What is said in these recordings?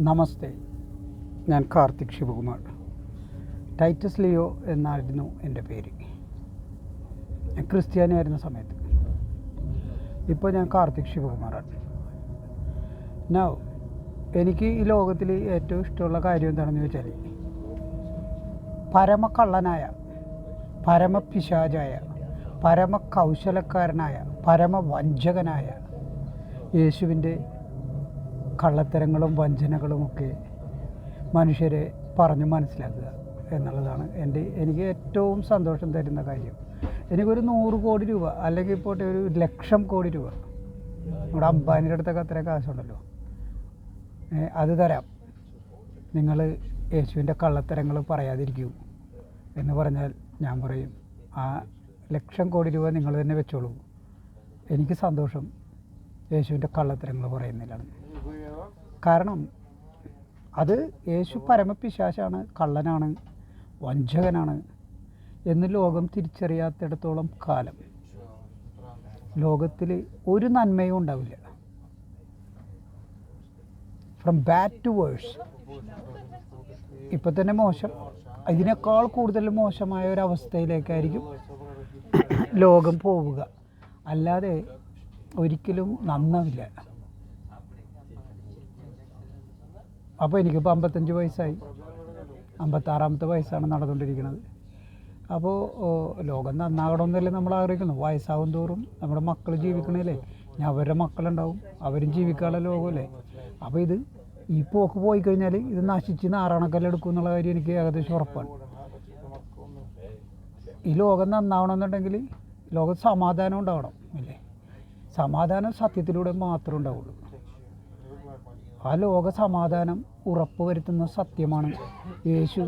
നമസ്തേ. ഞാൻ Karthik Shivakumar. Titus Leo എന്നായിരുന്നു എന്റെ പേര്. ഞാൻ ക്രിസ്ത്യാനിയായിരുന്ന സമയത്ത്. ഇപ്പോൾ ഞാൻ കാർത്തിക് ശിവകുമാറാണ്. നൗ എനിക്ക് ഈ ലോകത്തിൽ ഏറ്റവും ഇഷ്ടമുള്ള കാര്യം എന്താണെന്ന് ചോദിച്ചാൽ പരമക്കള്ളനായ പരമപിശാചായ പരമകൗശലക്കാരനായ പരമവഞ്ചകനായ യേശുവിന്റെ കള്ളത്തരങ്ങളും വഞ്ചനകളുമൊക്കെ മനുഷ്യരെ പറഞ്ഞു മനസ്സിലാക്കുക എന്നുള്ളതാണ് എന്റെ എനിക്ക് ഏറ്റവും സന്തോഷം തരുന്ന കാര്യം. എനിക്കൊരു നൂറ് കോടി രൂപ അല്ലെങ്കിൽ പോട്ടെ ഒരു ലക്ഷം കോടി രൂപ. നമ്മുടെ അംബാനിയുടെ അടുത്തൊക്കെ അത്ര കാശുണ്ടല്ലോ. അത് തരാം. നിങ്ങൾ യേശുവിന്റെ കള്ളത്തരങ്ങൾ പറയാതിരിക്കൂ എന്ന് പറഞ്ഞാൽ ഞാൻ പറയും. ആ ലക്ഷം കോടി രൂപ നിങ്ങൾ തന്നെ വെച്ചോളൂ. എനിക്ക് സന്തോഷം യേശുവിന്റെ കള്ളത്തരങ്ങൾ പറയുന്നില്ലാണ് കാരണം അത് യേശു പരമപിശാശാണ് കള്ളനാണ് വഞ്ചകനാണ് എന്ന് ലോകം തിരിച്ചറിയാത്തിടത്തോളം കാലം. ലോകത്തിൽ ഒരു നന്മയും ഉണ്ടാവില്ല. ഫ്രം ബാഡ് ടു വേഴ്സ് ഇപ്പം തന്നെ മോശം. ഇതിനേക്കാൾ കൂടുതൽ മോശമായ ഒരു അവസ്ഥയിലേക്കായിരിക്കും ലോകം പോവുക. അല്ലാതെ ഒരിക്കലും നന്നാവില്ല. അപ്പോൾ എനിക്കിപ്പോൾ അമ്പത്തഞ്ച് വയസ്സായി. അമ്പത്താറാമത്തെ വയസ്സാണ് നടന്നുകൊണ്ടിരിക്കുന്നത്. അപ്പോൾ ലോകം നന്നാകണമെന്നല്ലേ നമ്മൾ ആഗ്രഹിക്കുന്നു. വയസ്സാവും തോറും നമ്മുടെ മക്കൾ ജീവിക്കണേലേ ഞാൻ അവരുടെ മക്കളുണ്ടാവും. അവരും ജീവിക്കാനുള്ള ലോകമല്ലേ? അപ്പോൾ ഇത് ഈ പോക്ക് പോയി കഴിഞ്ഞാൽ ഇത് നശിച്ച് നാറാണക്കല്ലെടുക്കും എന്നുള്ള കാര്യം എനിക്ക് ഏകദേശം ഉറപ്പാണ്. ഈ ലോകം നന്നാവണമെന്നുണ്ടെങ്കിൽ ലോകം സമാധാനം ഉണ്ടാവണം അല്ലേ? സമാധാനം സത്യത്തിലൂടെ മാത്രമേ ഉണ്ടാവുള്ളൂ. ആ ലോക സമാധാനം ഉറപ്പുവരുത്തുന്ന സത്യമാണ്. യേശു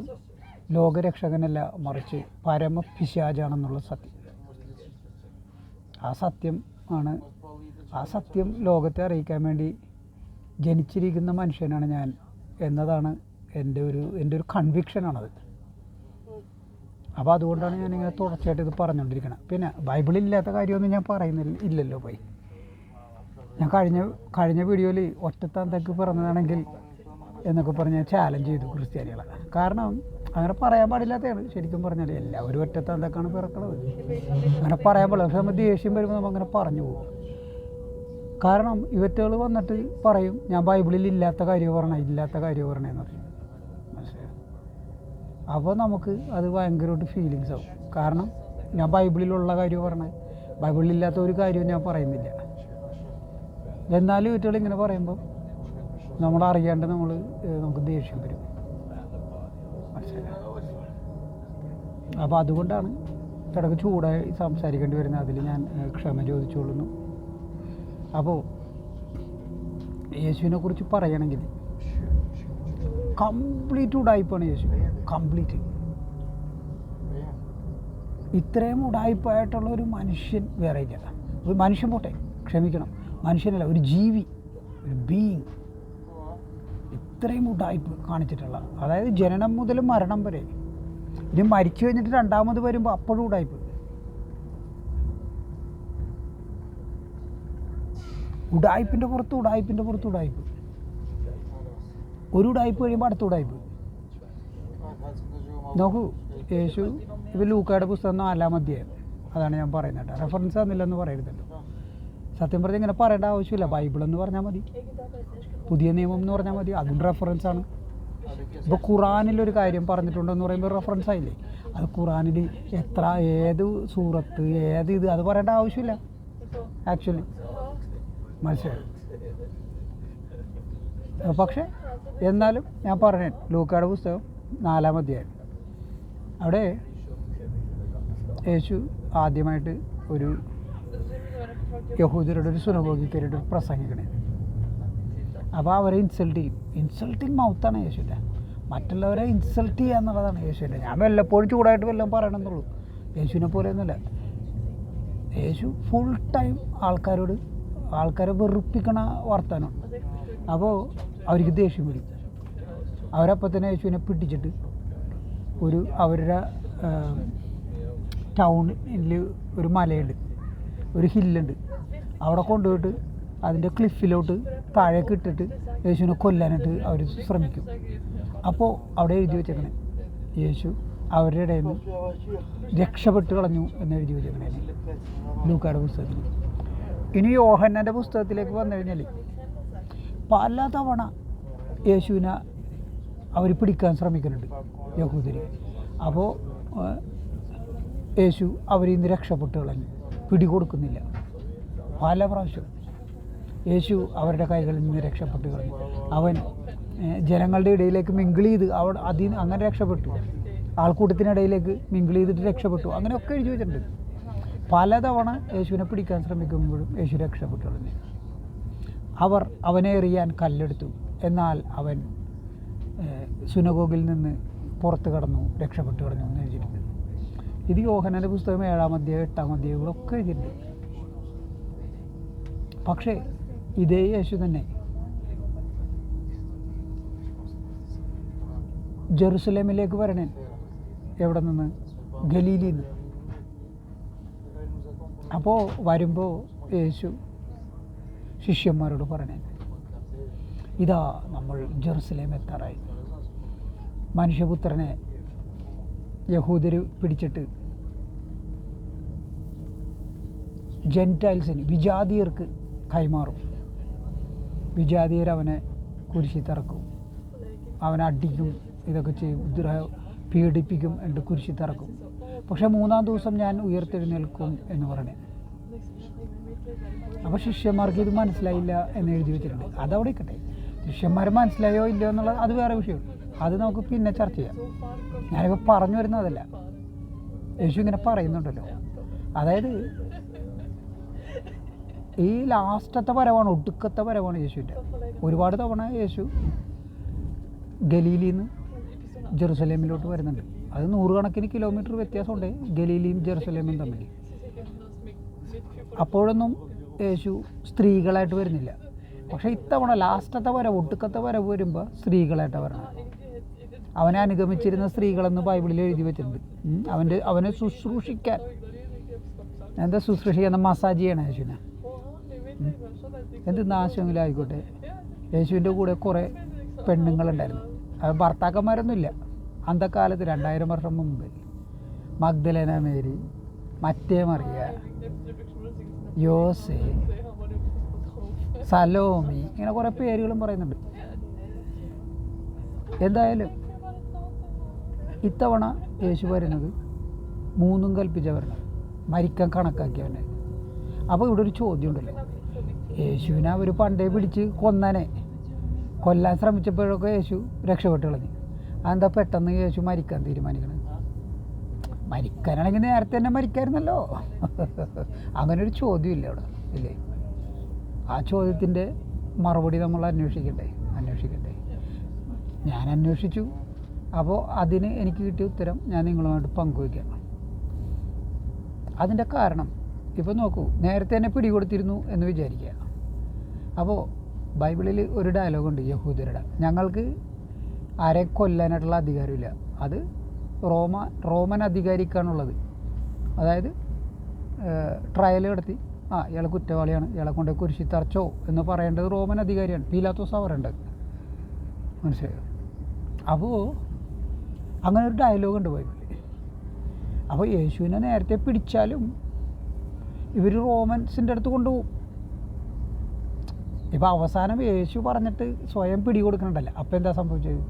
ലോകരക്ഷകനല്ല മറിച്ച് പരമപിശാജാണെന്നുള്ള സത്യം. ആ സത്യം ആണ്. ആ സത്യം ലോകത്തെ അറിയിക്കാൻ വേണ്ടി ജനിച്ചിരിക്കുന്ന മനുഷ്യനാണ് ഞാൻ എന്നതാണ് എന്റെ ഒരു എന്റെ ഒരു കൺവിക്ഷനാണത് അപ്പോൾ അതുകൊണ്ടാണ് ഞാനിങ്ങനെ തുടർച്ചയായിട്ട് ഇത് പറഞ്ഞുകൊണ്ടിരിക്കുന്നത് പിന്നെ ബൈബിളില്ലാത്ത കാര്യമൊന്നും ഞാൻ പറയുന്നില്ല ഇല്ലല്ലോ പോയി. ഞാൻ കഴിഞ്ഞ കഴിഞ്ഞ വീഡിയോയിൽ ഒറ്റത്തന്തക്ക് പറഞ്ഞതാണെങ്കിൽ എന്നൊക്കെ പറഞ്ഞ് ചാലഞ്ച് ചെയ്തു ക്രിസ്ത്യാനികളെ. കാരണം അങ്ങനെ പറയാൻ പാടില്ലാത്തതാണ്. ശരിക്കും പറഞ്ഞാൽ എല്ലാവരും ഒറ്റത്തന്തക്കാണ് പിറക്കണത്. അങ്ങനെ പറയാൻ പാടില്ല. പക്ഷെ നമ്മൾ ദേഷ്യം വരുമ്പോൾ നമ്മൾ അങ്ങനെ പറഞ്ഞു പോകും. കാരണം ഇവറ്റകൾ വന്നിട്ട് പറയും ഞാൻ ബൈബിളിൽ ഇല്ലാത്ത കാര്യം പറഞ്ഞ ഇല്ലാത്ത കാര്യം പറഞ്ഞതെന്ന് പറയും. അപ്പോൾ നമുക്ക് അത് ഭയങ്കരമായിട്ട് ഫീലിങ്സ് ആവും. കാരണം ഞാൻ ബൈബിളിലുള്ള കാര്യം പറഞ്ഞത്. ബൈബിളിലില്ലാത്ത ഒരു കാര്യവും ഞാൻ പറയുന്നില്ല. എന്നാലും കുട്ടികൾ ഇങ്ങനെ പറയുമ്പോൾ നമ്മൾ അറിയാണ്ട് നമ്മൾ നമുക്ക് ദേഷ്യം വരും. അപ്പോൾ അതുകൊണ്ടാണ് ഇടയ്ക്ക് ചൂടായി സംസാരിക്കേണ്ടി വരുന്നത്. അതിൽ ഞാൻ ക്ഷമ ചോദിച്ചുകൊള്ളുന്നു. അപ്പോൾ യേശുവിനെ കുറിച്ച് പറയണമെങ്കിൽ കംപ്ലീറ്റ് ഉടായ്പാണ് യേശു. കംപ്ലീറ്റ്. ഇത്രയും ഉടായ്പായിട്ടുള്ള ഒരു മനുഷ്യൻ വേറെ ഇല്ല. ഒരു മനുഷ്യൻ പോട്ടെ ക്ഷമിക്കണം. മനുഷ്യനല്ല ഒരു ജീവി ഒരു ബീയിങ് ഇത്രയും ഉടായ്പ് കാണിച്ചിട്ടുള്ള അതായത് ജനനം മുതൽ മരണം വരെ. ഇനി മരിച്ചു കഴിഞ്ഞിട്ട് രണ്ടാമത് വരുമ്പോൾ അപ്പോഴും ഉടായ്പ്. ഉടായ്പിന്റെ പുറത്ത് ഉടായ്പിന്റെ പുറത്ത് ഉടായ്പ്. ഒരു ഉടായ്പ് കഴിയുമ്പോൾ അടുത്ത ഉടായ്പ്. നോക്കൂ യേശു ഇത് ലൂക്കയുടെ പുസ്തകം നാലാം അധ്യായം. അതാണ് ഞാൻ പറയുന്നത് റെഫറൻസ് തന്നില്ലെന്ന് പറയരുതല്ലോ. സത്യം പറഞ്ഞാൽ ഇങ്ങനെ പറയേണ്ട ആവശ്യമില്ല. ബൈബിൾ എന്ന് പറഞ്ഞാൽ മതി. പുതിയ നിയമം എന്ന് പറഞ്ഞാൽ മതി. അതും റെഫറൻസ് ആണ്. ഇപ്പോൾ ഖുറാനിലൊരു കാര്യം പറഞ്ഞിട്ടുണ്ടെന്ന് പറയുമ്പോൾ റെഫറൻസ് ആയില്ലേ? അത് ഖുറാനിൽ എത്ര ഏത് സൂറത്ത് ഏത് ഇത് അത് പറയേണ്ട ആവശ്യമില്ല. ആക്ച്വലി മനസ്സിലായി? പക്ഷേ എന്നാലും ഞാൻ പറഞ്ഞു ലൂക്കാട് പുസ്തകം നാലാം അധ്യായം. അവിടെ യേശു ആദ്യമായിട്ട് ഒരു യഹൂദരുടെ ഒരു സുനഭോഗിക്കരുടെ പ്രസംഗിക്കണേ. അപ്പോൾ അവരെ ഇൻസൾട്ട് ചെയ്യും. ഇൻസൾട്ടിങ് മൗത്താണ് യേശുവിന്റെ. മറ്റുള്ളവരെ ഇൻസൾട്ട് ചെയ്യുക എന്നുള്ളതാണ് യേശുവിന്റെ. ഞാൻ വല്ലപ്പോഴും ചൂടായിട്ട് വല്ലതും പറയണമെന്നുള്ളൂ. യേശുവിനെ പോലെയൊന്നുമില്ല. യേശു ഫുൾ ടൈം ആൾക്കാരോട് ആൾക്കാരെ വെറുപ്പിക്കണ വർത്തമാനം അപ്പോൾ അവർക്ക് ദേഷ്യം വരും. അവരപ്പം തന്നെ യേശുവിനെ പിടിച്ചിട്ട് ഒരു അവരുടെ ടൗണിൽ ഒരു മലയുണ്ട്. ഒരു ഹില്ലുണ്ട്. അവിടെ കൊണ്ടുപോയിട്ട് അതിന്റെ ക്ലിഫിലോട്ട് താഴേക്ക് ഇട്ടിട്ട് യേശുവിനെ കൊല്ലാനായിട്ട് അവർ ശ്രമിക്കും. അപ്പോൾ അവിടെ എഴുതി വെച്ചേക്കണേ യേശു അവരുടെ ഇടയിൽ നിന്ന് രക്ഷപ്പെട്ട് കളഞ്ഞു എന്ന് എഴുതി വെച്ചേക്കണേ. ലൂക്കായുടെ പുസ്തകത്തിൽ. ഇനി യോഹന്നാന്റെ പുസ്തകത്തിലേക്ക് വന്നു കഴിഞ്ഞാൽ പല തവണ യേശുവിനെ അവർ പിടിക്കാൻ ശ്രമിക്കുന്നുണ്ട് യഹൂദരി. അപ്പോൾ യേശു അവരിൽ നിന്ന് രക്ഷപ്പെട്ട് കളഞ്ഞു. പിടികൊടുക്കുന്നില്ല. പല പ്രാവശ്യം യേശു അവരുടെ കൈകളിൽ നിന്ന് രക്ഷപ്പെട്ട് കളഞ്ഞു അവൻ ജനങ്ങളുടെ ഇടയിലേക്ക് മിങ്കിൾ ചെയ്ത് അവ അതിൽ അങ്ങനെ രക്ഷപ്പെട്ടു. ആൾക്കൂട്ടത്തിനിടയിലേക്ക് മിങ്കിൾ ചെയ്തിട്ട് രക്ഷപ്പെട്ടു. അങ്ങനെയൊക്കെ എഴുതി വെച്ചിട്ടുണ്ട്. പലതവണ യേശുവിനെ പിടിക്കാൻ ശ്രമിക്കുമ്പോഴും യേശു രക്ഷപ്പെട്ടു കളഞ്ഞു അവർ അവനെ എറിയാൻ കല്ലെടുത്തു. എന്നാൽ അവൻ സുനഗോഗിൽ നിന്ന് പുറത്ത് കടന്നു രക്ഷപ്പെട്ടു കടന്നു എന്ന് ഇത് യോഹനന്റെ പുസ്തകം ഏഴാം അധ്യായം എട്ടാം അധ്യായങ്ങളൊക്കെ എഴുതിയിട്ടുണ്ട്. പക്ഷേ ഇതേ യേശു തന്നെ ജെറുസലേമിലേക്ക് വരണേ എവിടെ നിന്ന്? ഗലീലിൽ നിന്ന്. അപ്പോൾ വരുമ്പോൾ യേശു ശിഷ്യന്മാരോട് പറഞ്ഞേ ഇതാ നമ്മൾ ജെറുസലേം എത്താറായി. മനുഷ്യപുത്രനെ യഹൂദർ പിടിച്ചിട്ട്. ജെന്റൈൽസിന് വിജാതിയർക്ക് കൈമാറും. വിജാതിയർ അവനെ കുരിശി തറക്കും. അവനെ അടിക്കും ഇതൊക്കെ ചെയ്യും ഉദ്ര പീഡിപ്പിക്കും എന്നിട്ട് കുരിശി തറക്കും. പക്ഷെ മൂന്നാം ദിവസം ഞാൻ ഉയർത്തെഴുന്നേൽക്കും എന്ന് പറഞ്ഞു അപ്പോൾ ശിഷ്യന്മാർക്ക് ഇത് മനസ്സിലായില്ല എന്ന് എഴുതി വെച്ചിട്ടുണ്ട്. അതവിടെ ഇക്കട്ടെ ശിഷ്യന്മാർ മനസ്സിലായോ ഇല്ലയോ എന്നുള്ളത് അത് വേറെ വിഷയം അത് നമുക്ക് പിന്നെ ചർച്ച ചെയ്യാം. ഞാനിപ്പോൾ പറഞ്ഞു വരുന്നതല്ല യേശു ഇങ്ങനെ പറയുന്നുണ്ടല്ലോ. അതായത് ഈ ലാസ്റ്റത്തെ വരവാണ് ഒടുക്കത്തെ വരവാണ് യേശുവിന്റെ. ഒരുപാട് തവണ യേശു ഗലീലിൽ നിന്ന് ജെറുസലേമിലോട്ട് വരുന്നുണ്ട്. അത് നൂറുകണക്കിന് കിലോമീറ്റർ വ്യത്യാസമുണ്ട് ഗലീലിയും ജെറുസലേമും തമ്മിൽ. അപ്പോഴൊന്നും യേശു സ്ത്രീകളായിട്ട് വരുന്നില്ല. പക്ഷേ ഇത്തവണ ലാസ്റ്റത്തെ വരവ് ഒടുക്കത്തെ വരവ് വരുമ്പോൾ സ്ത്രീകളായിട്ടാണ് വരണം അവനെ അനുഗമിച്ചിരുന്ന സ്ത്രീകളെന്ന് ബൈബിളിൽ എഴുതി വെച്ചിട്ടുണ്ട്. അവന്റെ അവനെ ശുശ്രൂഷിക്കാൻ. എന്താ ശുശ്രൂഷിക്കുന്ന മസാജ് ചെയ്യണം യേശുവിനെ. എന്ത് നാശമെങ്കിലും ആയിക്കോട്ടെ. യേശുവിന്റെ കൂടെ കുറേ പെണ്ണുങ്ങളുണ്ടായിരുന്നു. അത് ഭർത്താക്കന്മാരൊന്നുമില്ല. അന്തക്കാലത്ത് രണ്ടായിരം വർഷം മുമ്പ്. മഗ്ദലേന മേരി മറ്റേ മറിയ യോസെ സലോമി ഇങ്ങനെ കുറേ പേരുകളും പറയുന്നുണ്ട്. എന്തായാലും ഇത്തവണ യേശു വരുന്നത് മൂന്നും കൽപ്പിച്ച വരണം മരിക്കാൻ കണക്കാക്കിയവനെ. അപ്പോൾ ഇവിടെ ഒരു ചോദ്യം ഉണ്ടല്ലോ യേശുവിനെ അവർ പണ്ടേ പിടിച്ച് കൊന്നനെ. കൊല്ലാൻ ശ്രമിച്ചപ്പോഴൊക്കെ യേശു രക്ഷപ്പെട്ട് കളഞ്ഞു. അതെന്താ പെട്ടെന്ന് യേശു മരിക്കാൻ തീരുമാനിക്കണത് മരിക്കാനാണെങ്കിൽ നേരത്തെ തന്നെ മരിക്കായിരുന്നല്ലോ. അങ്ങനെ ഒരു ചോദ്യമില്ല അവിടെ ഇല്ലേ? ആ ചോദ്യത്തിന്റെ മറുപടി നമ്മൾ അന്വേഷിക്കട്ടെ അന്വേഷിക്കട്ടെ. ഞാൻ അന്വേഷിച്ചു. അപ്പോൾ അതിന് എനിക്ക് കിട്ടിയ ഉത്തരം ഞാൻ നിങ്ങളുമായിട്ട് പങ്കുവയ്ക്കാം. അതിന്റെ കാരണം ഇപ്പോൾ നോക്കൂ നേരത്തെ തന്നെ പിടികൊടുത്തിരുന്നു എന്ന് വിചാരിക്കുക. അപ്പോൾ ബൈബിളിൽ ഒരു ഡയലോഗുണ്ട് യഹൂദരുടെ. ഞങ്ങൾക്ക് ആരെ കൊല്ലാനായിട്ടുള്ള അധികാരമില്ല. അത് റോമ റോമൻ അധികാരിക്കാണുള്ളത്. അതായത് ട്രയൽ നടത്തി ആ ഇയാൾ കുറ്റവാളിയാണ് ഇയാളെ കൊണ്ട് കുരിശി തറച്ചോ എന്ന് പറയേണ്ടത് റോമൻ അധികാരിയാണ്. പീലാത്തോസ് പറയേണ്ടത് മനസ്സിലായോ? അപ്പോൾ അങ്ങനെ ഒരു ഡയലോഗ് ഉണ്ട് ബൈബിളിൽ അപ്പോൾ യേശുവിനെ നേരത്തെ പിടിച്ചാലും ഇവർ റോമൻസിന്റെ അടുത്ത് കൊണ്ടുപോകും. ഇപ്പോൾ അവസാനം യേശു പറഞ്ഞിട്ട് സ്വയം പിടികൊടുക്കണുണ്ടല്ലോ. അപ്പോൾ എന്താ സംഭവിച്ചത്?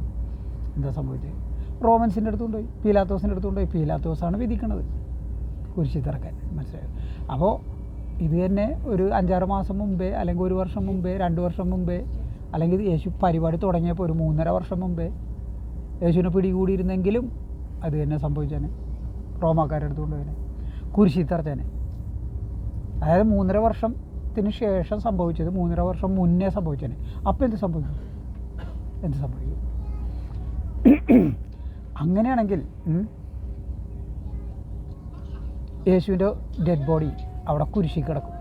എന്താ സംഭവിച്ചത്? റോമൻസിന്റെ അടുത്ത് കൊണ്ടുപോയി പീലാത്തോസിന്റെ അടുത്ത് കൊണ്ടുപോയി. പീലാത്തോസാണ് വിധിക്കണത്. കുരിശി തിറക്കാൻ മനസ്സിലായോ? അപ്പോൾ ഇത് തന്നെ ഒരു അഞ്ചാറ് മാസം മുമ്പേ അല്ലെങ്കിൽ ഒരു വർഷം മുമ്പേ രണ്ട് വർഷം മുമ്പേ അല്ലെങ്കിൽ യേശു പരിപാടി തുടങ്ങിയപ്പോൾ ഒരു മൂന്നര വർഷം മുമ്പേ യേശുവിനെ പിടികൂടിയിരുന്നെങ്കിലും അത് തന്നെ സംഭവിച്ചാൽ റോമാക്കാരെടുത്തുകൊണ്ട് കൊണ്ടുപോയനെ കുരിശി തറച്ചേനെ അതായത് മൂന്നര വർഷത്തിന് ശേഷം സംഭവിച്ചത്. മൂന്നര വർഷം മുന്നേ സംഭവിച്ചേനെ. അപ്പോൾ എന്ത് സംഭവിക്കും എന്ത് സംഭവിക്കും അങ്ങനെയാണെങ്കിൽ യേശുവിന്റെ ഡെഡ് ബോഡി അവിടെ കുരിശി കിടക്കും.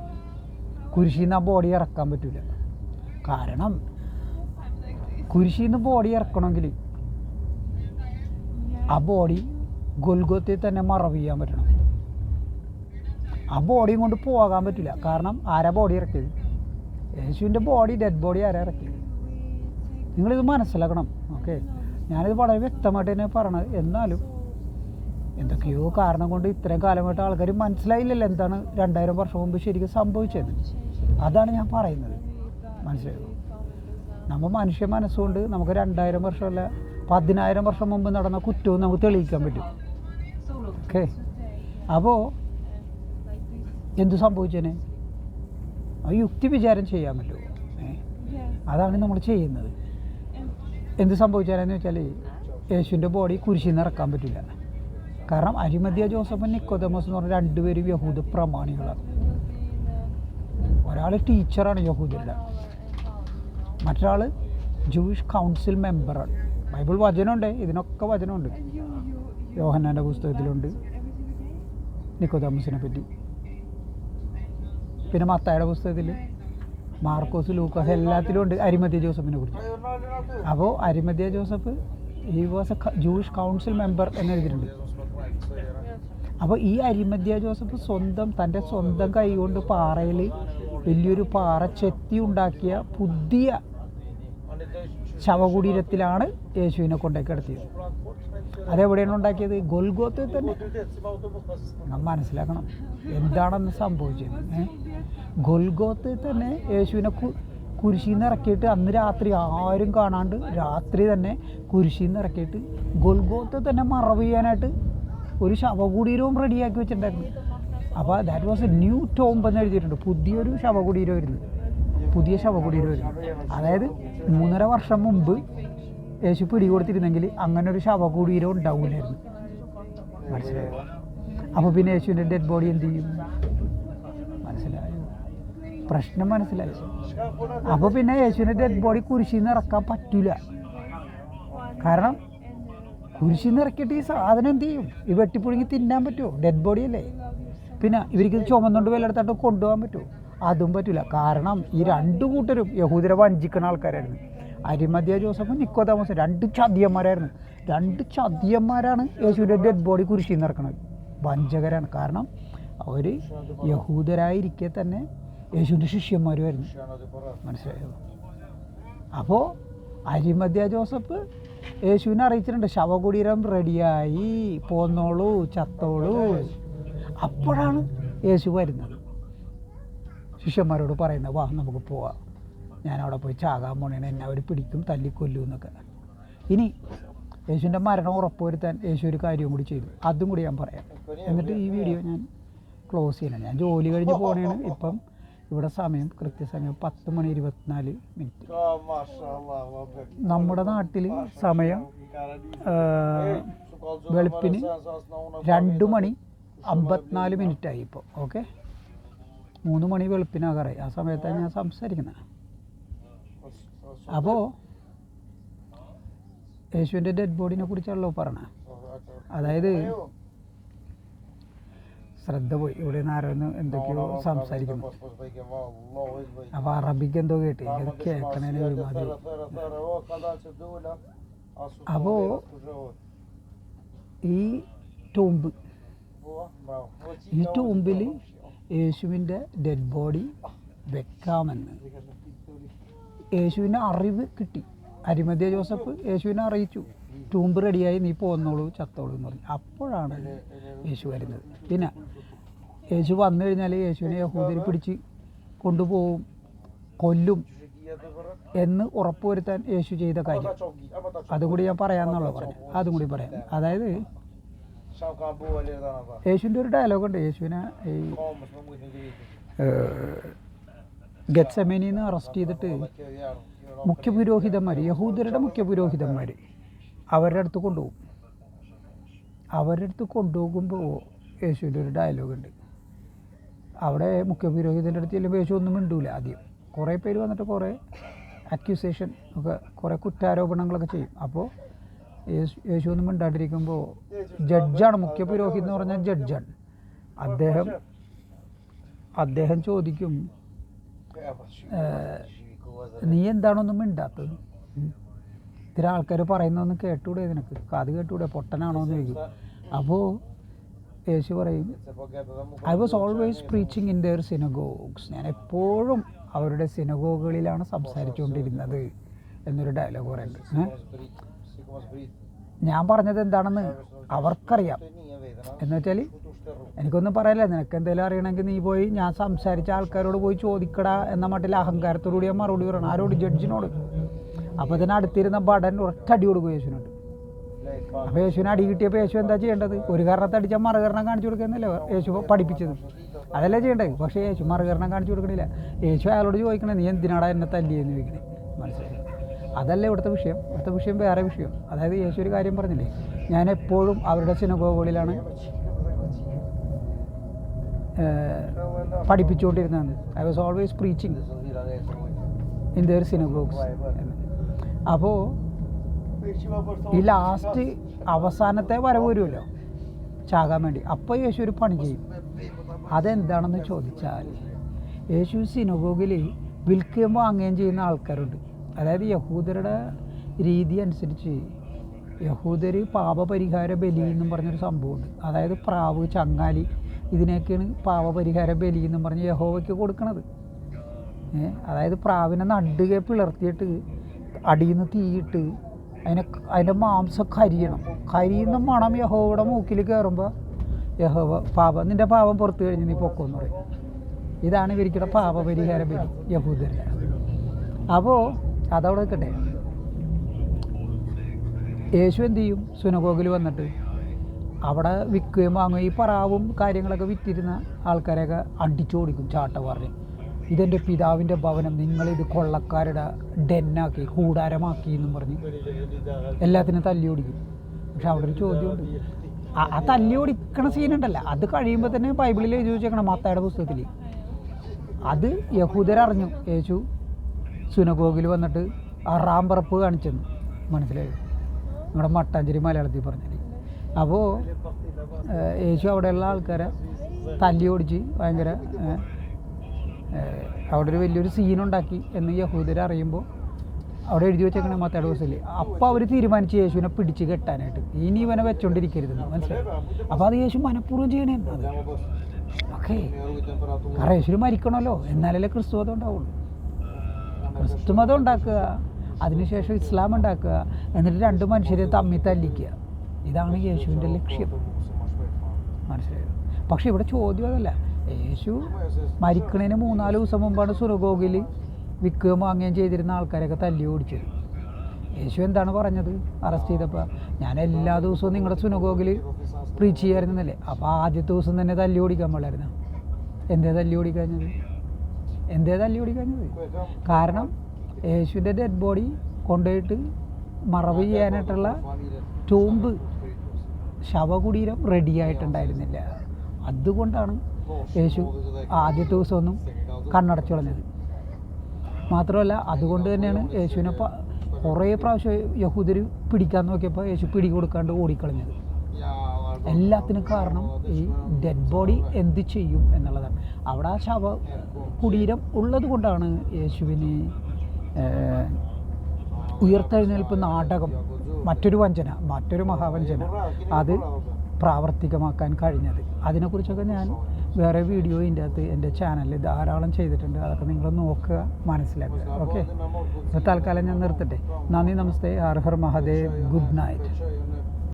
കുരിശിൽ നിന്ന് ആ ബോഡി ഇറക്കാൻ പറ്റില്ല കാരണം കുരിശിന്ന് ബോഡി ഇറക്കണമെങ്കിൽ ആ ബോഡി ഗുൽഗത്തിൽ തന്നെ മറവ് ചെയ്യാൻ പറ്റണം. ആ ബോഡിയും കൊണ്ട് പോകാൻ പറ്റില്ല. കാരണം ആരാ ബോഡി ഇറക്കിയത്? യേശുവിന്റെ ബോഡി ഡെഡ് ബോഡി ആരാ ഇറക്കിയത്? നിങ്ങളിത് മനസ്സിലാക്കണം. ഓക്കെ ഞാനിത് വളരെ വ്യക്തമായിട്ട് തന്നെ പറയണത്. എന്നാലും എന്തൊക്കെയോ കാരണം കൊണ്ട് ഇത്രയും കാലമായിട്ട് ആൾക്കാർ മനസ്സിലായില്ലല്ലോ എന്താണ് രണ്ടായിരം വർഷം മുമ്പ് ശരിക്കും സംഭവിച്ചത്. അതാണ് ഞാൻ പറയുന്നത്. മനസ്സിലായോ? നമ്മൾ മനുഷ്യ മനസ്സുകൊണ്ട് നമുക്ക് രണ്ടായിരം വർഷമല്ല പതിനായിരം വർഷം മുമ്പ് നടന്ന കുറ്റവും നമുക്ക് തെളിയിക്കാൻ പറ്റും. ഓക്കെ? അപ്പോൾ എന്ത് സംഭവിച്ചേനെ? ആ യുക്തി വിചാരം പറ്റുമോ? അതാണ് നമ്മൾ ചെയ്യുന്നത്. എന്ത് സംഭവിച്ചാലെന്ന് വെച്ചാൽ യേശുവിന്റെ ബോഡി കുരിശിൽ നിന്ന് ഇറക്കാൻ പറ്റില്ല. കാരണം അരിമതിയ ജോസഫ് നിക്കോതമോസ് എന്ന് പറഞ്ഞ രണ്ടുപേരും യഹൂദ പ്രമാണികളാണ്. ഒരാൾ ടീച്ചറാണ് യഹൂദരുടെ. മറ്റൊരാൾ ജൂയിഷ് കൗൺസിൽ മെമ്പറാണ് ബൈബിൾ വചനമുണ്ട് ഇതിനൊക്കെ വചനമുണ്ട്. യോഹന്നാന്റെ പുസ്തകത്തിലുണ്ട്. നിക്കോദാമസിനെ പറ്റി. പിന്നെ മത്തായുടെ പുസ്തകത്തിൽ മാർക്കോസ് ലൂക്കോസ് എല്ലാത്തിലും ഉണ്ട് അരിമതിയ ജോസഫിനെ കുറിച്ച്. അപ്പോൾ അരിമതിയ ജോസഫ് ഈ was a Jewish council member എന്ന് എഴുതിയിട്ടുണ്ട്. അപ്പോൾ ഈ അരിമതിയ ജോസഫ് സ്വന്തം തന്റെ സ്വന്തം കൈകൊണ്ട് പാറയിൽ വലിയൊരു പാറ ചെത്തി ഉണ്ടാക്കിയ പുതിയ ശവകുടീരത്തിലാണ് യേശുവിനെ കൊണ്ടേ കിടത്തിയത്. അതെവിടെയാണ് ഉണ്ടാക്കിയത്? ഗൊൽഗോത്തിൽ തന്നെ. നാം മനസ്സിലാക്കണം എന്താണെന്ന് സംഭവിച്ചത്? ഗൊൽഗോത്തിൽ തന്നെ യേശുവിനെ കുരിശിൽ നിന്ന് ഇറക്കിയിട്ട് അന്ന് രാത്രി ആരും കാണാണ്ട് രാത്രി തന്നെ കുരിശിൽ നിന്ന് ഇറക്കിയിട്ട് ഗൊൽഗോത്തിൽ തന്നെ മറവ് ചെയ്യാനായിട്ട് ഒരു ശവകുടീരവും റെഡിയാക്കി വെച്ചിട്ടുണ്ടായിരുന്നു. അപ്പോൾ that was a new tomb എന്ന് എഴുതിയിട്ടുണ്ട്. പുതിയൊരു ശവകുടീരമായിരുന്നു പുതിയ ശവകുടീരമായിരുന്നു അതായത് മൂന്നര വർഷം മുമ്പ് യേശു പിടികൊടുത്തിരുന്നെങ്കിൽ അങ്ങനെ ഒരു ശവകുടീരം ഉണ്ടാവില്ലായിരുന്നു. മനസ്സിലായോ? അപ്പോൾ പിന്നെ യേശുവിന്റെ ഡെഡ് ബോഡി എന്ത് ചെയ്യും? മനസ്സിലായോ? പ്രശ്നം മനസ്സിലായി? അപ്പോൾ പിന്നെ യേശുവിന്റെ ഡെഡ് ബോഡി കുരിശിൽ നിന്ന് ഇറക്കാൻ പറ്റില്ല കാരണം കുരിശിൽ നിന്ന് ഇറക്കിയിട്ട് ഈ സാധനം എന്ത് ചെയ്യും? ഈ വെട്ടിപ്പുഴുങ്ങി തിന്നാൻ പറ്റുമോ? ഡെഡ് ബോഡി അല്ലേ? പിന്നെ ഇവർക്ക് ചുമന്നുകൊണ്ട് വല്ലയിടത്തോട്ട് കൊണ്ടുപോകാൻ പറ്റുമോ? അതും പറ്റില്ല കാരണം ഈ രണ്ടു കൂട്ടരും യഹൂദരെ വഞ്ചിക്കുന്ന ആൾക്കാരായിരുന്നു. അരിമദ്യ ജോസഫും നിക്കോദാമസും രണ്ട് ചതിയന്മാരായിരുന്നു. രണ്ട് ചതിയന്മാരാണ് യേശുവിന്റെ ഡെഡ് ബോഡി കുരിശിൽ നടക്കുന്നത് വഞ്ചകരാണ്. കാരണം അവർ യഹൂദരായിരിക്കെ തന്നെ യേശുവിന്റെ ശിഷ്യന്മാരുമായിരുന്നു. മനസ്സിലായോ? അപ്പോൾ അരിമദ്യ ജോസഫ് യേശുവിനെ അറിയിച്ചിട്ടുണ്ട്. ശവകുടീരം റെഡിയായി പോന്നോളൂ ചത്തോളൂ. അപ്പോഴാണ് യേശു വരുന്നത്. ശിഷ്യന്മാരോട് പറയുന്നത് വാ നമുക്ക് പോവാം ഞാൻ അവിടെ പോയി ചാകാൻ പോണേണ് എന്നെ അവർ പിടിക്കും തല്ലിക്കൊല്ലും എന്നൊക്കെ ഇനി യേശുവിന്റെ മരണം ഉറപ്പുവരുത്താൻ യേശു ഒരു കാര്യവും കൂടി ചെയ്തു അതും കൂടി ഞാൻ പറയാം എന്നിട്ട് ഈ വീഡിയോ ഞാൻ ക്ലോസ് ചെയ്യണം ഞാൻ ജോലി കഴിഞ്ഞ് പോകണേണ് ഇപ്പം ഇവിടെ സമയം കൃത്യസമയം പത്ത് മണി ഇരുപത്തിനാല് മിനിറ്റ് നമ്മുടെ നാട്ടിൽ സമയം വെളുപ്പിന് രണ്ട് മണി അമ്പത്തിനാല് മിനിറ്റായി ഇപ്പോൾ ഓക്കെ മൂന്ന് മണി വെളുപ്പിനാകാറായി. ആ സമയത്താണ് ഞാൻ സംസാരിക്കുന്നത്. അപ്പോൾ യേശുവിന്റെ ഡെഡ് ബോഡിനെ കുറിച്ചാണല്ലോ പറഞ്ഞത്. അതായത് ശ്രദ്ധ പോയി. ഇവിടെ നിന്ന് ആരോന്ന് എന്തൊക്കെയോ സംസാരിക്കുന്നു. അപ്പോൾ അറബിക്ക് എന്തോ കേട്ട്. ഇത് കേൾക്കണേന് ഒരുമാതിരി അപ്പോൾ ഈ ടൂമ്പ് ഈ ടൂമ്പിൽ യേശുവിന്റെ ഡെഡ് ബോഡി വെക്കാമെന്ന്. യേശുവിന് അറിവ് കിട്ടി. അരിമദ്യ ജോസഫ് യേശുവിനെ അറിയിച്ചു. ടൂമ്പ് റെഡിയായി നീ പോന്നോളൂ ചത്തോളൂ എന്ന് പറഞ്ഞു. അപ്പോഴാണ് യേശു വരുന്നത്. പിന്നെ യേശു വന്നു കഴിഞ്ഞാൽ യേശുവിനെ യഹൂദരി പിടിച്ച് കൊണ്ടുപോകും കൊല്ലും എന്ന് ഉറപ്പുവരുത്താൻ യേശു ചെയ്ത കാര്യം. അതുകൂടി ഞാൻ പറയാമെന്നുള്ള പറഞ്ഞു അതും കൂടി പറയാം. അതായത് യേശുവിന്റെ ഒരു ഡയലോഗുണ്ട് യേശുവിനെ ഈ ഗത്സമേനിയിൽ നിന്ന് അറസ്റ്റ് ചെയ്തിട്ട് മുഖ്യ പുരോഹിതന്മാർ യഹൂദരുടെ മുഖ്യ പുരോഹിതന്മാർ അവരുടെ അടുത്ത് കൊണ്ടുപോകും. അവരുടെ അടുത്ത് കൊണ്ടുപോകുമ്പോൾ യേശുവിന്റെ ഒരു ഡയലോഗുണ്ട് അവിടെ മുഖ്യ പുരോഹിതന്റെ അടുത്ത് ചെല്ലുമ്പോൾ യേശു ഒന്നും മിണ്ടൂല ആദ്യം. കുറേ പേര് വന്നിട്ട് കുറേ അക്യൂസേഷൻ ഒക്കെ കുറേ കുറ്റാരോപണങ്ങളൊക്കെ ചെയ്യും. അപ്പോൾ യേശു യേശു ഒന്നും മിണ്ടാണ്ടിരിക്കുമ്പോൾ ജഡ്ജാണ് മുഖ്യ പുരോഹിത് എന്ന് പറഞ്ഞാൽ ജഡ്ജാണ്. അദ്ദേഹം അദ്ദേഹം ചോദിക്കും നീ എന്താണൊന്നും മിണ്ടാത്തത്. ഇത്തിരി ആൾക്കാർ പറയുന്നതെന്ന് കേട്ടൂടെ നിനക്ക്? കാത് കേട്ടൂടെ? പൊട്ടനാണോ എന്ന് ചോദിക്കും. അപ്പോൾ യേശു പറയും I was always preaching in their synagogues ഞാൻ എപ്പോഴും അവരുടെ സിനഗോഗുകളിലാണ് സംസാരിച്ചുകൊണ്ടിരുന്നത് എന്നൊരു ഡയലോഗ് പറയുന്നുണ്ട്. ഏ? ഞാൻ പറഞ്ഞത് എന്താണെന്ന് അവർക്കറിയാം. എന്ന് വെച്ചാൽ എനിക്കൊന്നും പറയാനില്ല നിനക്ക് എന്തെങ്കിലും അറിയണമെങ്കിൽ നീ പോയി ഞാൻ സംസാരിച്ച ആൾക്കാരോട് പോയി ചോദിക്കടാ എന്ന മട്ടിൽ അഹങ്കാരത്തോടുകൂടി ഞാൻ മറുപടി പറയണം. ആരോട്? ജഡ്ജിനോട്. അപ്പോൾ ഇതിന് അടുത്തിരുന്ന ബടൻ ഒറ്റ അടി കൊടുക്കും യേശുവിനോട്. അപ്പോൾ യേശുവിനെ അടി കിട്ടിയപ്പോൾ യേശു എന്താ ചെയ്യേണ്ടത്? ഒരു കാരണത്തെ അടിച്ചാൽ മറുകരണം കാണിച്ചു കൊടുക്കുന്നല്ലേ യേശു പഠിപ്പിച്ചത്. അതല്ലേ ചെയ്യേണ്ടത്? പക്ഷേ യേശു മറുകരണം കാണിച്ചു കൊടുക്കണില്ല. യേശു അയാളോട് ചോദിക്കണേ നീ എന്തിനാടാ എന്നെ തല്ലിയെന്ന് ചോദിക്കണേ? അതല്ല ഇവിടുത്തെ വിഷയം. ഇവിടുത്തെ വിഷയം വേറെ വിഷയം. അതായത് യേശു ഒരു കാര്യം പറഞ്ഞില്ലേ ഞാൻ എപ്പോഴും അവരുടെ സിനഗോഗുകളിലാണ് പഠിപ്പിച്ചുകൊണ്ടിരുന്നത്. I was always preaching in their synagogues അപ്പോൾ ഈ ലാസ്റ്റ് അവസാനത്തെ വരവ് വരുമല്ലോ ചാകാൻ വേണ്ടി. അപ്പോൾ യേശു ഒരു പണി ചെയ്യും. അതെന്താണെന്ന് ചോദിച്ചാൽ യേശു സിനഗോഗിൽ വിൽക്കുകയും വാങ്ങുകയും ചെയ്യുന്ന ആൾക്കാരുണ്ട്. അതായത് യഹൂദരുടെ രീതി അനുസരിച്ച് യഹൂദർ പാപപരിഹാര ബലി എന്നും പറഞ്ഞൊരു സംഭവമുണ്ട്. അതായത് പ്രാവ് ചങ്ങാലി ഇതിനൊക്കെയാണ് പാപപരിഹാര ബലി എന്നും പറഞ്ഞ് യഹോവയ്ക്ക് കൊടുക്കണത്. അതായത് പ്രാവിനെ നടുകെ പിളർത്തിയിട്ട് അടിയിൽ നിന്ന് തീയിട്ട് അതിനെ അതിന്റെ മാംസം കരിയണം. കരിയുന്ന മണം യഹോവയുടെ മൂക്കിൽ കയറുമ്പോൾ യഹോവ പാപം നിന്റെ പാപം പുറത്തു കഴിഞ്ഞ് നീ പൊക്കോന്ന് പറയും. ഇതാണ് ഇവർക്കുടെ പാപപരിഹാര ബലി യഹൂദരുടെ. അപ്പോൾ അതവിടെ നിൽക്കട്ടെ യേശു എന്ത് ചെയ്യും? സുനഗോഗിൽ വന്നിട്ട് അവിടെ വിൽക്കുകയും വാങ്ങുകയും ഈ പറാവും കാര്യങ്ങളൊക്കെ വിറ്റിരുന്ന ആൾക്കാരെയൊക്കെ അടിച്ചോടിക്കും ചാട്ട പറഞ്ഞ് ഇതെന്റെ പിതാവിന്റെ ഭവനം നിങ്ങളിത് കൊള്ളക്കാരുടെ ഡെന്നാക്കി കൂടാരമാക്കി എന്നും പറഞ്ഞ് എല്ലാത്തിനും തല്ലി ഓടിക്കും. പക്ഷെ അവിടെ ഒരു ചോദ്യമുണ്ട്. ആ- തല്ലി ഓടിക്കണ സീനുണ്ടല്ല. അത് കഴിയുമ്പോൾ തന്നെ ബൈബിളിൽ എഴുതി വെച്ചേക്കണം മത്തായുടെ പുസ്തകത്തിൽ അത് യഹൂദരറിഞ്ഞു. യേശു സുനഗോഗിൽ വന്നിട്ട് ആ പറപ്പ് കാണിച്ചെന്ന്. മനസ്സിലായി? നമ്മുടെ മട്ടാഞ്ചേരി മലയാളത്തിൽ പറഞ്ഞിട്ട് അപ്പോൾ യേശു അവിടെയുള്ള ആൾക്കാരെ തല്ലി ഓടിച്ച് ഭയങ്കര അവിടെ ഒരു വലിയൊരു സീനുണ്ടാക്കി എന്ന് യഹൂദർ അറിയുമ്പോൾ അവിടെ എഴുതി വെച്ചേക്കണേ മത്തയുടെ ദിവസത്തിൽ അപ്പോൾ അവർ തീരുമാനിച്ച് യേശുവിനെ പിടിച്ച് കെട്ടാനായിട്ട്. ഇനി ഇവനെ വെച്ചോണ്ടിരിക്കരുതെന്ന് മനസ്സിലായി? അപ്പോൾ അത് യേശു മനഃപൂർവം ചെയ്യണേ ഓക്കെ. കാരണം യേശുവിന് മരിക്കണമല്ലോ. എന്നാലല്ലേ ക്രിസ്തുമതം ഉണ്ടാവുള്ളൂ ക്രിസ്തുമതം ഉണ്ടാക്കുക അതിനുശേഷം ഇസ്ലാം ഉണ്ടാക്കുക എന്നിട്ട് രണ്ട് മനുഷ്യരെ തമ്മിൽ തല്ലിക്കുക. ഇതാണ് യേശുവിന്റെ ലക്ഷ്യം. മനസ്സിലായോ? പക്ഷെ ഇവിടെ ചോദ്യം അതല്ല. യേശു മരിക്കണതിന് മൂന്നാൽ ദിവസം മുമ്പാണ് സുരഗോഗിൽ വിൽക്കുകയും വാങ്ങുകയും ചെയ്തിരുന്ന ആൾക്കാരെയൊക്കെ തല്ലി ഓടിച്ചത്. യേശു എന്താണ് പറഞ്ഞത്? അറസ്റ്റ് ചെയ്തപ്പോൾ ഞാൻ എല്ലാ ദിവസവും നിങ്ങളുടെ സുനഗോഗിൽ പ്രീച്ച് ചെയ്യായിരുന്നല്ലേ അപ്പോൾ ആദ്യത്തെ ദിവസം തന്നെ തല്ലി ഓടിക്കാൻ പാടായിരുന്നു എന്തേ തല്ലി ഓടിക്കാഞ്ഞത് എന്തേ തല്ലി ഓടിക്കാഞ്ഞത് കാരണം യേശുവിന്റെ ഡെഡ് ബോഡി കൊണ്ടുപോയിട്ട് മറവ് ചെയ്യാനായിട്ടുള്ള ടൂമ്പ് ശവകുടീരം റെഡി ആയിട്ടുണ്ടായിരുന്നില്ല. അതുകൊണ്ടാണ് യേശു ആദ്യത്തെ ദിവസമൊന്നും കണ്ണടച്ചു കളഞ്ഞത്. മാത്രമല്ല അതുകൊണ്ട് തന്നെയാണ് യേശുവിനെ കുറേ പ്രാവശ്യം യഹൂദർ പിടിക്കാൻ നോക്കിയപ്പോൾ യേശു പിടി കൊടുക്കാണ്ട് ഓടിക്കളഞ്ഞത്. എല്ലാത്തിനും കാരണം ഈ ഡെഡ് ബോഡി എന്ത് ചെയ്യും എന്നുള്ളതാണ്. അവിടെ ആ ശവ കുടീരം ഉള്ളത് കൊണ്ടാണ് യേശുവിന് ഉയർത്തെഴുന്നേൽപ്പ് നാടകം മറ്റൊരു വഞ്ചന മറ്റൊരു മഹാവഞ്ചന അത് പ്രാവർത്തികമാക്കാൻ കഴിഞ്ഞത്. അതിനെക്കുറിച്ചൊക്കെ ഞാൻ വേറെ വീഡിയോ ഇതിന്റെ അകത്ത് എന്റെ ചാനലിൽ ധാരാളം ചെയ്തിട്ടുണ്ട്. അതൊക്കെ നിങ്ങൾ നോക്കുക മനസ്സിലാക്കുക. ഓക്കെ തൽക്കാലം ഞാൻ നിർത്തട്ടെ. നന്ദി നമസ്തേ. ഹർ ഹർ മഹാദേവ്. Good night.